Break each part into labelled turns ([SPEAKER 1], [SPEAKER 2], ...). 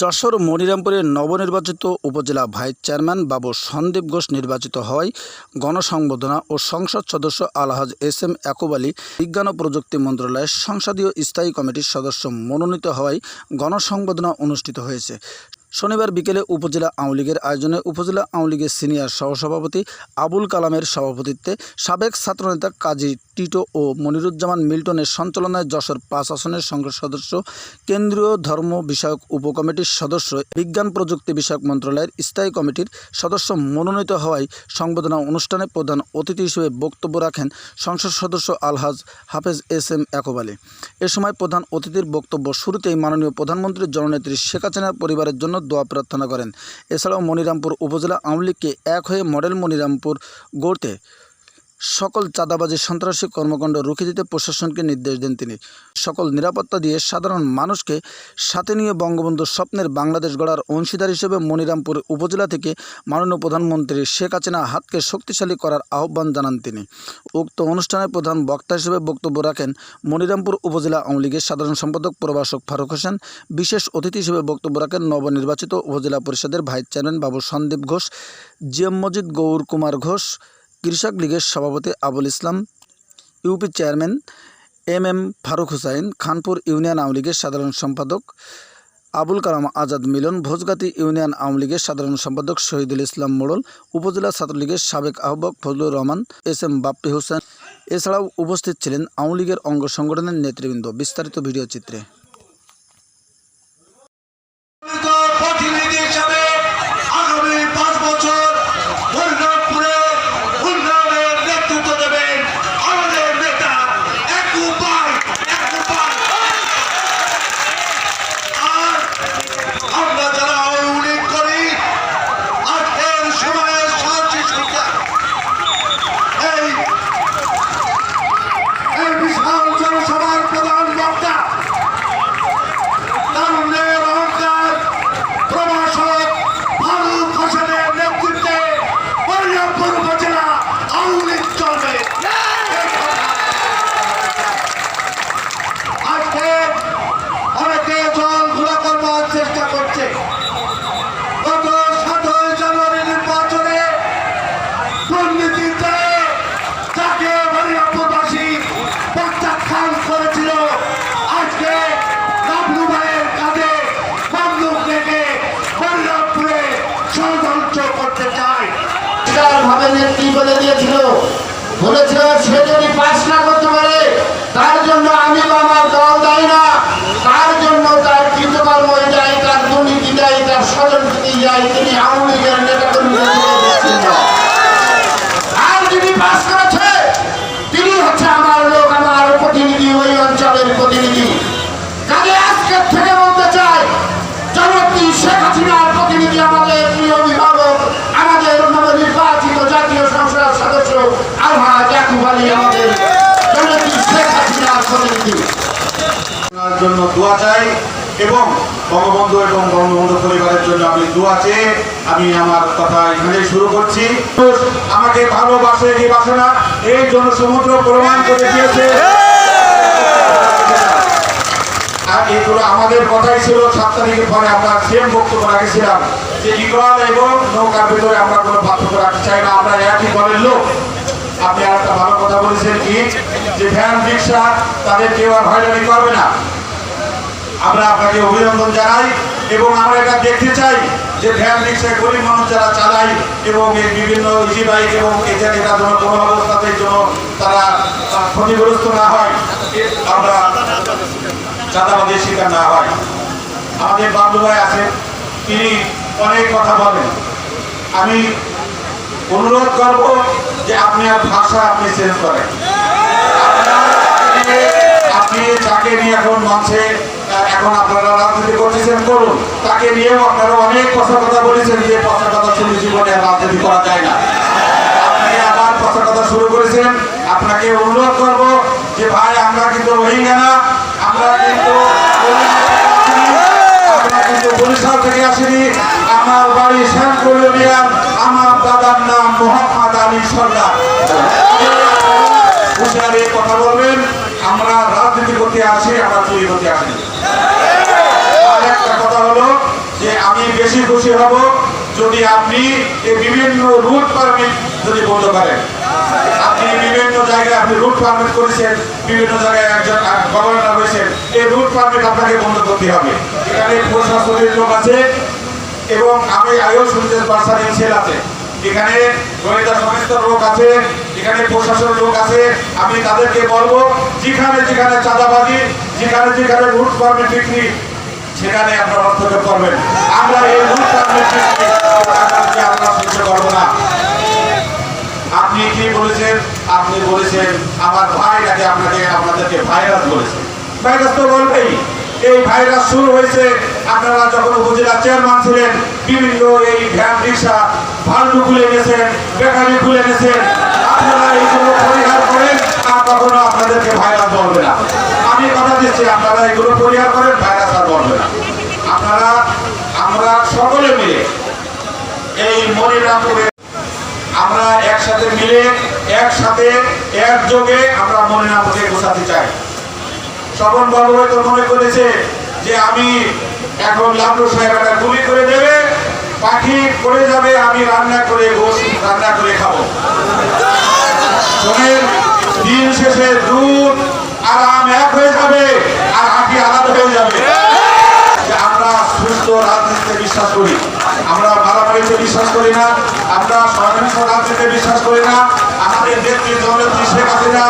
[SPEAKER 1] যশোর মনিরামপুরের নবনির্বাচিত উপজেলা vice chairman বাবু সন্দীপ ঘোষ নির্বাচিত হওয়ায় গণসংবর্ধনা ও সংসদ সদস্য আলহাজ এস এম একুব আলী বিজ্ঞান ও প্রযুক্তি মন্ত্রণালয়ের সংসদীয় স্থায়ী কমিটির সদস্য মনোনীত হওয়ায় গণসংবর্ধনা অনুষ্ঠিত হয়েছে। শনিবার বিকেলে উপজেলা আওয়ামী লীগের আয়োজনে উপজেলা আওয়ামী লীগের সিনিয়র সহসভাপতি আবুল কালামের সভাপতিত্বে সাবেক ছাত্রনেতা কাজী টিটো ও মনিরুজ্জামান মিল্টনের সঞ্চালনায় যশোর পাঁচ আসনের সংসদ সদস্য, কেন্দ্রীয় ধর্ম বিষয়ক উপকমিটির সদস্য, বিজ্ঞান প্রযুক্তি বিষয়ক মন্ত্রণালয়ের স্থায়ী কমিটির সদস্য মনোনীত হওয়ায় সংবর্ধনা অনুষ্ঠানে প্রধান অতিথি হিসেবে বক্তব্য রাখেন সংসদ সদস্য আলহাজ হাফেজ এস এম আলী। এ সময় প্রধান অতিথির বক্তব্য শুরুতেই মাননীয় প্রধানমন্ত্রী জননেত্রী শেখ হাসিনার পরিবারের জন্য দোয়া প্রার্থনা করেন। এছাড়াও মনিরামপুর উপজেলা আওয়ামী লীগকে এক হয়ে মডেল মনিরামপুর গড়তে সকল চাঁদাবাজি, সন্ত্রাসী কর্মকাণ্ড রুখে দিতে প্রশাসনকে নির্দেশ দেন তিনি। সকল নিরাপত্তা দিয়ে সাধারণ মানুষকে সাথে নিয়ে বঙ্গবন্ধুর স্বপ্নের বাংলাদেশ গড়ার অংশীদার হিসেবে মনিরামপুর উপজেলা থেকে মাননীয় প্রধানমন্ত্রী শেখ হাসিনা হাতকে শক্তিশালী করার আহ্বান জানান তিনি। উক্ত অনুষ্ঠানে প্রধান বক্তা হিসেবে বক্তব্য রাখেন মনিরামপুর উপজেলা আওয়ামী লীগের সাধারণ সম্পাদক প্রভাষক ফারুক হোসেন। বিশেষ অতিথি হিসেবে বক্তব্য রাখেন নবনির্বাচিত উপজেলা পরিষদের vice chairman Babu Sandip Ghosh, GM Majid, Gour Kumar Ghosh কৃষক লীগের সভাপতি Abul Islam, UP chairman M M Faruk Hussain, Khanpur union Awami লীগের সাধারণ সম্পাদক আবুল কালাম আজাদ মিলন, ভোজগাতি ইউনিয়ন আওয়ামী লীগের সাধারণ সম্পাদক শহীদুল ইসলাম মোড়ল, উপজেলা ছাত্রলীগের সাবেক আহ্বায়ক ফজলুর রহমান, এস এম বাপ্পি হোসেন। এছাড়াও উপস্থিত ছিলেন আওয়ামী লীগের অঙ্গ সংগঠনের নেতৃবৃন্দ। বিস্তারিত ভিডিও চিত্রে
[SPEAKER 2] প্রতিনিধি হিসাবে আগামী পাঁচ বছর হরিরামপুরে উন্নয়নের নেতৃত্ব দেবেন আমাদের নেতা এক উপায় এক উপায় আর আমরা যারা উল্লেখ করি আজকের সময়ে সাহসী শিক্ষা এই এই বিশাল জনসভার প্রধান বক্তা তারুণ্যের অহংকার প্রভাষক ফারুক হোসেনের নেতৃত্বে বরিয়াপুর উপজেলা আওয়ামী লীগ চলবে আজকে অনেকে জল ঘোলা করবার চেষ্টা করছে গত সাতই জানুয়ারি নির্বাচনে দুর্নীতিতে তাকে বরিয়াপুরবাসী প্রত্যাখ্যান করেছিল আজকে বাবলু ভাইয়ের কাঁধে বন্দুক রেখে বল্লভপুরে ষড়যন্ত্র করতে চায়
[SPEAKER 3] ভাবে নেত্রী বলে দিয়েছিল? বলেছিল সে যদি পাস না করতে পারে তার জন্য আমি বা আমার দল দায়ী না তার জন্য তার কৃতকর্ম যায় তার দুর্নীতি দেয় তার স্বজনপ্রীতি যায় তিনি আওয়ামী লীগের নেতা কর্মীদের দিচ্ছেন না। আর যিনি পাস করেছে তিনি হচ্ছে আমার লোক আমার প্রতিনিধি ওই অঞ্চলের প্রতিনিধি কাজে আজকের থেকে বলতে চাই জনপ্রিয় শেখ হাসিনার প্রতিনিধি আমাদের প্রিয় অভিভাবক আমাদের নবনির্বাচিত জাতীয় সংসদ সদস্য আলহাজ ইয়াকুব আলী আমাদের জনপ্রিয় শেখ হাসিনার প্রতিনিধি
[SPEAKER 2] আপনার জন্য দোয়া চাই এবং বঙ্গবন্ধু এবং বঙ্গবন্ধু পরিবারের জন্য আমি দোয়া চেয়ে আমি আমার কথা এখানে শুরু করছি। আমাকে ভালোবাসে কি বাসে না এই জনসমুদ্র প্রমাণ করে দিয়েছে। এগুলো আমাদের কথাই ছিল, সাত তারিখের পরে আমরা সেম বক্তব্য রাখেছিলাম যে ইকরার এবং নৌকার ভিতরে আমরা কোনো পার্থক্য রাখতে চাই না, আমরা একই দলের লোক। আপনি আর একটা ভালো কথা বলেছেন কি? যে ভ্যান, রিক্সা, তাদের কেউ আর হয়রানি করবে না। আমরা আপনাকে অভিনন্দন জানাই এবং আমরা এটা দেখতে চাই যে ভ্যান রিক্সায় গরিব মানুষ যারা চালায় এবং এই বিভিন্ন ইজি বাইক এবং এটা এটা যেন কোনো অবস্থাতে যেন তারা ক্ষতিগ্রস্ত না হয় আমরা চাঁদাবাদের শিকার না হয়। আমাদের বাবলু ভাই আছেন তিনি অনেক কথা বলেন। আমি অনুরোধ করব যে আপনি আর ভাষা আপনি চেঞ্জ করেন। আপনি যাকে নিয়ে এখন আহ, এখন আপনারা রাজনীতি করতেছেন, করুন। তাকে নিয়েও আপনারা অনেক কথা কথা বলেছেন যে কথা কথা শুনে জীবনে রাজনীতি করা যায় না। আপনি আবার কথা কথা শুরু করেছেন, আপনাকে অনুরোধ করব যে ভাই, আমরা কিন্তু রোহিঙ্গা না আমরা কিন্তু আমরা কিন্তু বরিশাল থেকে আসিনি। আমার বাড়ি শ্যামপুর আমার দাদার নাম মোহাম্মদ আলী সরকার হুঁশিয়ারি কথা বলবেন, আমরা রাজনীতি করতে আসি, আমরা চুরি করতে আসি আর একটা কথা হলো বেশি খুশি হব যদি আপনি বিভিন্ন রুট পারমিট যদি বন্ধ করেন আপনি বিভিন্ন জায়গায় আপনি রুট পারমিট করেছেন, বিভিন্ন জায়গায় একজন গভর্নর এই রুট পারমিট আপনাকে বন্ধ করতে হবে। এখানে প্রশাসনের লোক আছে এবং আমি আগেও শুনতে আছে। এখানে গোয়েন্দা লোক আছে, এখানে প্রশাসনের লোক আছে। আমি তাদেরকে বলব, যেখানে যেখানে চাঁদাবাজি, যেখানে যেখানে রুট পারমিট বিক্রি সেখানে আপনারা হস্তক্ষেপ করবেন। আমরা এই আপনি কি বলেছেন? আপনি বলেছেন, আমার ভাই নাকি আপনাকে, আপনাদেরকে ভাইরাস বলেছে। ভাইরাস তো বলবেই। এই ভাইরাস শুরু হয়েছে, আপনারা যখন উপজেলা চেয়ারম্যান ছিলেন, বিভিন্ন এই ভ্যান রিক্সা ভান্ডু খুলে গেছেন বেকারি খুলে গেছেন আপনারা এইগুলো পরিহার করেন, আর কখনো আপনাদেরকে ভাইরাস বলবে না। দিচ্ছি আপনারা এগুলো পরিহার করেন ভাইরাস আর বলবে না। আপনারা, আমরা সকলে মিলে এই মনিরামপুরে আমরা একসাথে মিলে, একসাথে, একযোগে আমরা মনিরামপুরকে গোছাতে চাই। স্বপন বাবু হয়তো মনে করেছে যে আমি এখন লাভলু সাহেব গুলি করে দেবে, পাখি পড়ে যাবে, আমি রান্না করে গোস রান্না করে খাব। দিন শেষে দুধ আর আম এক হয়ে যাবে, আর আঁকি আলাদা হয়ে যাবে। আমরা সুস্থ রাজনীতিতে বিশ্বাস করি, আমরা মারামারিতে বিশ্বাস করি না, আমরা সহিংস রাজনীতিতে বিশ্বাস করি না, আমাদের নেত্রী জননেত্রী শেখ হাসিনা,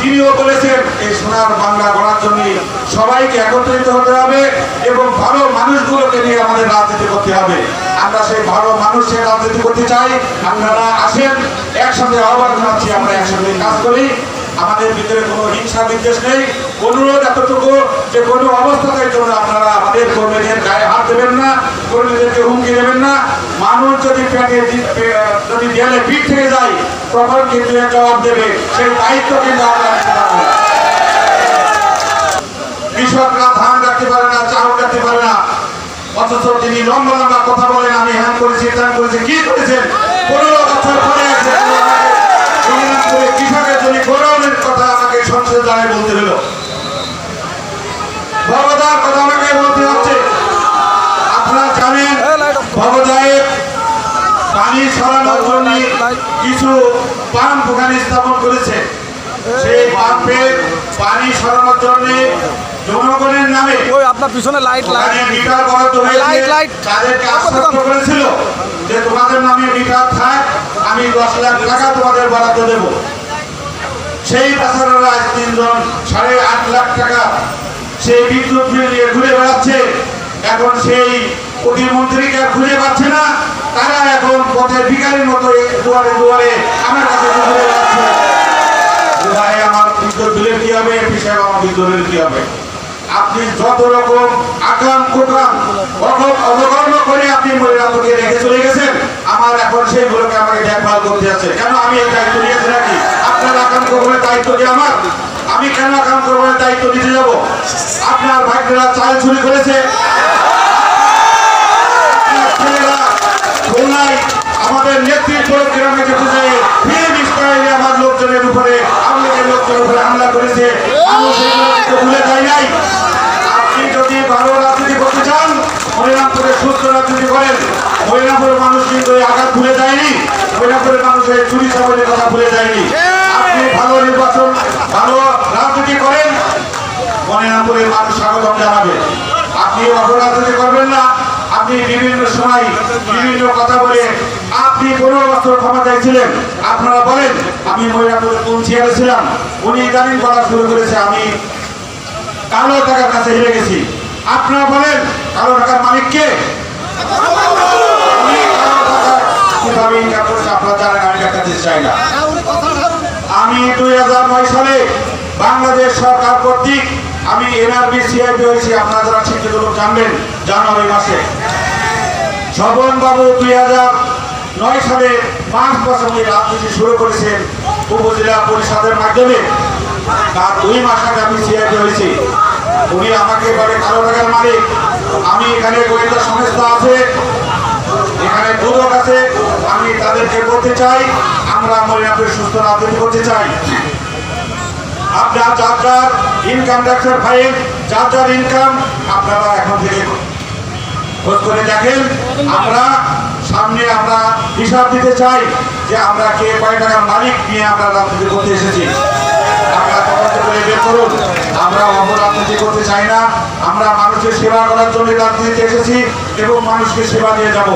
[SPEAKER 2] তিনিও বলেছেন, এই সোনার বাংলা গড়ার জন্য সবাইকে একত্রিত হতে হবে এবং ভালো মানুষগুলোকে নিয়ে আমাদের রাজনীতি করতে হবে। আমরা সেই ভালো মানুষের রাজনীতি করতে চাই, আপনারা আসেন একসাথে আহ্বান জানাচ্ছি, আমরা একসাথে কাজ করি। আমাদের ভিতরে কোনো হিংসা বিদ্বেষ নেই। অনুরোধ এতটুকু যে কোনো অবস্থাতের জন্য আপনারা আমাদের কর্মীদের গায়ে হাত দেবেন না, কর্মীদেরকে হুমকি দেবেন না। মানুষ যদি পেটে দি- পে- যদি দেয়ালে পিঠ থেকে যায়, তখন কিন্তু জবাব দেবে। সেই দায়িত্ব কিন্তু না। কৃষকরা ধান রাখতে পারে না চাউল রাখতে পারে না। অথচ তিনি লম্বা লম্বা কথা বলেন, আমি হ্যান করেছি, ত্যান করেছি, কি করেছেন? পনেরো বছর পরে আছে করে কৃষকের জন্য কথা আমাকে সংসদে দাঁড়িয়ে বলতে হলো ভগদার কথা আমাকে বলতে হচ্ছে। আপনারা জানেন পানি সরানোর জন্য কিছু পাম্প ওখানে স্থাপন করেছে। সেই পাম্পের পানি সরানোর জন্য জনগণের নামে
[SPEAKER 1] ওই আপনার পিছনে লাইট
[SPEAKER 2] মিটার বরাদ্দ
[SPEAKER 1] লাইট, লাইট।
[SPEAKER 2] তাদেরকে আশ্বস্ত করেছিল যে তোমাদের নামে মিটার থাক আমি দশ লাখ টাকা তোমাদের বরাদ্দ দেব। সেই বেচারারা আজ তিনজন সাড়ে আট লাখ টাকা সেই বিদ্যুৎ বিল নিয়ে ঘুরে বেড়াচ্ছে। এখন সেই প্রতিমন্ত্রীকে আর খুঁজে পাচ্ছে না। তারা এখন পথের ভিকারির মতো দুয়ারে দুয়ারে আমার কাছে ঘুরে বেড়াচ্ছে। আমার বিদ্যুৎ বিলের হবে? আমার কি হবে? আপনি যত রকম আকাম কুকাম অবকর্ম করে আপনি রেখে চলে গেছেন, আমার এখন সেইগুলোকে আমাকে দেখভাল করতে আছে কেন আমি এই দায়িত্ব নিয়েছি নাকি? করবেন দায়িত্ব কি আমার, আমি কেন আকাম করবেন দায়িত্ব নিতে যাব। আপনার ভাইরা চাল চুরি করেছে। আমাদের নেতৃত্ব গ্রামে যেতে আমার লোকজনের উপরে লোকজনের উপরে হামলা করেছে ভুলে যাই নাই। আপনি যদি ভালো রাজনীতি করতে চান হরিরামপুরে সুস্থ রাজনীতি করেন। মানুষ কিন্তু আঘাত ভুলে যায়নি। হরিরামপুরের মানুষ এই চুরি চাবলের কথা ভুলে যায়নি। আপনি ভালো নির্বাচন, ভালো রাজনীতি করেন মনিরামপুরের মানুষ স্বাগতম জানাবে। আপনি অপরাজনীতি করবেন না, আপনি বিভিন্ন সময় বিভিন্ন কথা বলে আপনি পনেরো বছর ক্ষমতায় ছিলেন, আপনারা বলেন, আমি মহিলাপুরে কোন চেয়ারে উনি ইদানিং বলা শুরু করেছে, আমি কালো টাকার কাছে হেরে গেছি। আপনারা বলেন, কালো টাকার মালিক কে? আপনারা জানেন, আমি দেখাতে চাই না। আমি দুই হাজার নয় সালে বাংলাদেশ সরকার কর্তৃক আমি এনআরবি সিআইপি হয়েছি। আপনারা যারা শিক্ষিত লোক জানবেন জানুয়ারি মাসে। বাবু দুই হাজার নয় সালে পাঁচ বছর রাজনীতি শুরু করেছেন উপজেলা পরিষদের মাধ্যমে। তার দুই মাস আগে আমি সিআইপি হয়েছি। উনি আমাকে বলে, কালো টাকার মালিক, আমি এখানে গোয়েন্দা সংস্থা আছে, এখানে দুদক আছে, আমি তাদেরকে বলতে চাই আমরা মহিলাদের সুস্থ রাজনীতি করতে চাই। আপনার ইনকাম ট্যাক্সের ফাইল ইনকাম আপনারা এখন থেকে খোঁজ করে দেখেন, আমরা সামনে আমরা হিসাব দিতে চাই যে আমরা কে কয় টাকার মালিক নিয়ে আমরা রাজনীতি করতে এসেছি। আপনারা করুন। আমরা করতে চাই না। আমরা মানুষের সেবা করার জন্য রাজনীতিতে এসেছি এবং মানুষকে সেবা দিয়ে যাব।